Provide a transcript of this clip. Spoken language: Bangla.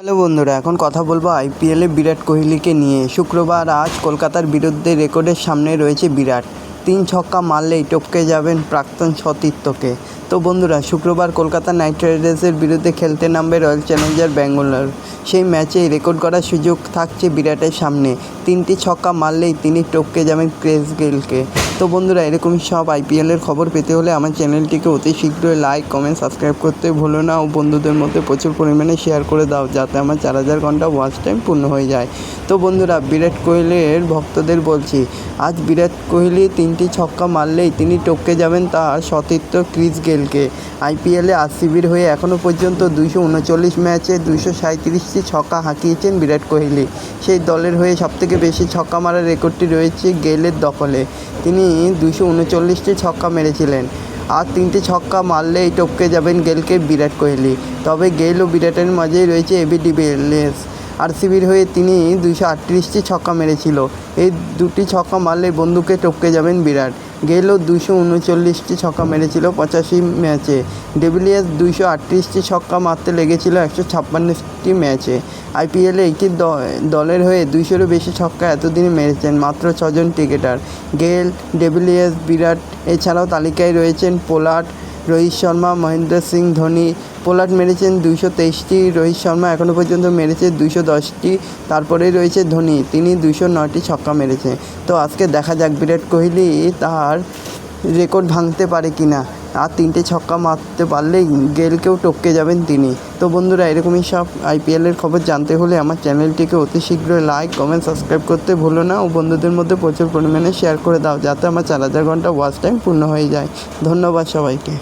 হ্যালো বন্ধুরা, এখন কথা বলব আইপিএলে বিরাট কোহলিকে নিয়ে। শুক্রবার আজ কলকাতার বিরুদ্ধে রেকর্ডের সামনে রয়েছে বিরাট। তিন ছক্কা মারলেই টপকে যাবেন প্রাক্তন সতীর্থকে। তো বন্ধুরা, শুক্রবার কলকাতা নাইট রাইডার্সের বিরুদ্ধে খেলতে নামবে রয়্যাল চ্যালেঞ্জার ব্যাঙ্গালোর। সেই ম্যাচে রেকর্ড করার সুযোগ থাকছে বিরাটের সামনে। তিনটি ছক্কা মারলেই তিনি টপকে যাবেন ক্রেস গেলকে তো বন্ধুরা, এরকমই সব আইপিএলের খবর পেতে হলে আমার চ্যানেলটিকে অতি শীঘ্রই লাইক কমেন্ট সাবস্ক্রাইব করতে ভুলো না ও বন্ধুদের মধ্যে প্রচুর পরিমাণে শেয়ার করে দাও যাতে আমার চার হাজার ঘণ্টা ওয়াচ টাইম পূর্ণ হয়ে যায়। তো বন্ধুরা, বিরাট কোহলির ভক্তদের বলছি, আজ বিরাট কোহলি তিনটি ছক্কা মারলেই তিনি টপকে যাবেন তার সতীর্থ ক্রিস গেলকে আইপিএলে আরসিবির হয়ে এখনও পর্যন্ত দুইশো উনচল্লিশ ম্যাচে দুইশো সাঁত্রিশটি ছক্কা হাঁকিয়েছেন বিরাট কোহলি। সেই দলের হয়ে সবথেকে বেশি ছক্কা মারার রেকর্ডটি রয়েছে গেলের দখলে। তিনি দুশো উনচল্লিশটি ছক্কা মেরেছিলেন। আর তিনটি ছক্কা মারলেই টপকে যাবেন গেলকে বিরাট কোহলি। তবে গেল ও বিরাটের মাঝেই রয়েছে এবি ডিভিলিয়ার্স আরসিবির হয়ে তিনি দুশো আটত্রিশটি ছক্কা মেরেছিল। এই দুটি ছক্কা মারলে বন্ধুকে টপকে যাবেন বিরাট। গেলও দুশো উনচল্লিশটি ছক্কা মেরেছিল পঁচাশি ম্যাচে। ডেভিলিয়ার্স দুইশো আটত্রিশটি ছক্কা মারতে লেগেছিল একশো ছাপ্পান্নটি ম্যাচে। আইপিএলে একটি দলের হয়ে দুইশোরও বেশি ছক্কা এতদিনে মেরেছেন মাত্র ছজন ক্রিকেটার। গেল ডেভিলিয়ার্স, বিরাট এছাড়াও তালিকায় রয়েছেন পোলার্ড রোহিত শর্মা, মহেন্দ্র সিং, ধোনি। পোলার্ড মেরেছেন দুইশো তেইশটি। রোহিত শর্মা এখনও পর্যন্ত মেরেছে দুইশো দশটি। তারপরেই রয়েছে ধোনি। তিনি দুইশো নয়টি ছক্কা মেরেছে। তো আজকে দেখা যাক বিরাট কোহলি তার রেকর্ড ভাঙতে পারে কি না আর তিনটে ছক্কা মারতে পারলেই গেলকেও টপকে যাবেন তিনি। তো বন্ধুরা, এরকমই সব আইপিএলের খবর জানতে হলে আমার চ্যানেলটিকে অতি শীঘ্রই লাইক, কমেন্ট, সাবস্ক্রাইব করতে ভুলো না ও বন্ধুদের মধ্যে প্রচুর পরিমাণে শেয়ার করে দাও যাতে আমার চার হাজার ঘণ্টা ওয়াচ টাইম পূর্ণ হয়ে যায়। ধন্যবাদ সবাইকে।